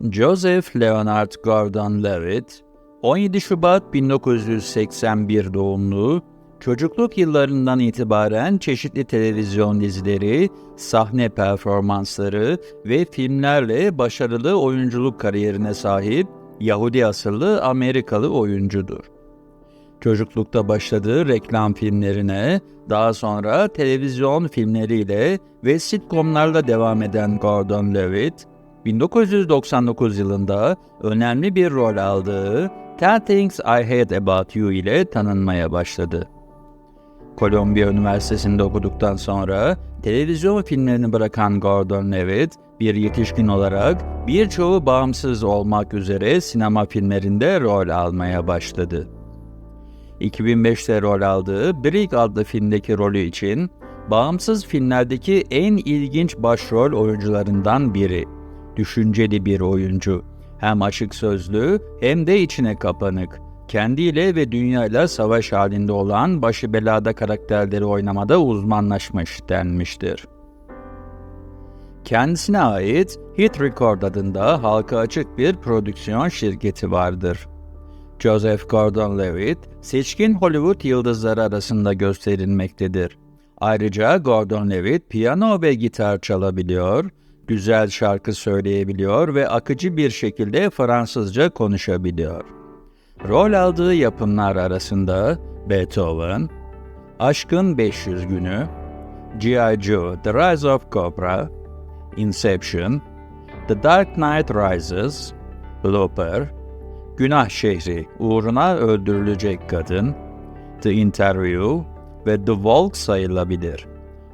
Joseph Leonard Gordon-Levitt, 17 Şubat 1981 doğumlu, çocukluk yıllarından itibaren çeşitli televizyon dizileri, sahne performansları ve filmlerle başarılı oyunculuk kariyerine sahip Yahudi asıllı Amerikalı oyuncudur. Çocuklukta başladığı reklam filmlerine, daha sonra televizyon filmleriyle ve sitcomlarla devam eden Gordon Levitt, 1999 yılında önemli bir rol aldığı Ten Things I Hate About You ile tanınmaya başladı. Columbia Üniversitesi'nde okuduktan sonra televizyon filmlerini bırakan Gordon Levitt, bir yetişkin olarak birçoğu bağımsız olmak üzere sinema filmlerinde rol almaya başladı. 2005'te rol aldığı Brick adlı filmdeki rolü için bağımsız filmlerdeki en ilginç başrol oyuncularından biri. Düşünceli bir oyuncu. Hem açık sözlü hem de içine kapanık. Kendiyle ve dünyayla savaş halinde olan başı belada karakterleri oynamada uzmanlaşmış denmiştir. Kendisine ait Hit Record adında halka açık bir prodüksiyon şirketi vardır. Joseph Gordon-Levitt, seçkin Hollywood yıldızları arasında gösterilmektedir. Ayrıca Gordon-Levitt piyano ve gitar çalabiliyor, güzel şarkı söyleyebiliyor ve akıcı bir şekilde Fransızca konuşabiliyor. Rol aldığı yapımlar arasında Beethoven, Aşkın 500 Günü, G.I. Joe The Rise of Cobra, Inception, The Dark Knight Rises, Looper, Günah Şehri uğruna öldürülecek kadın, The Interview ve The Walk sayılabilir.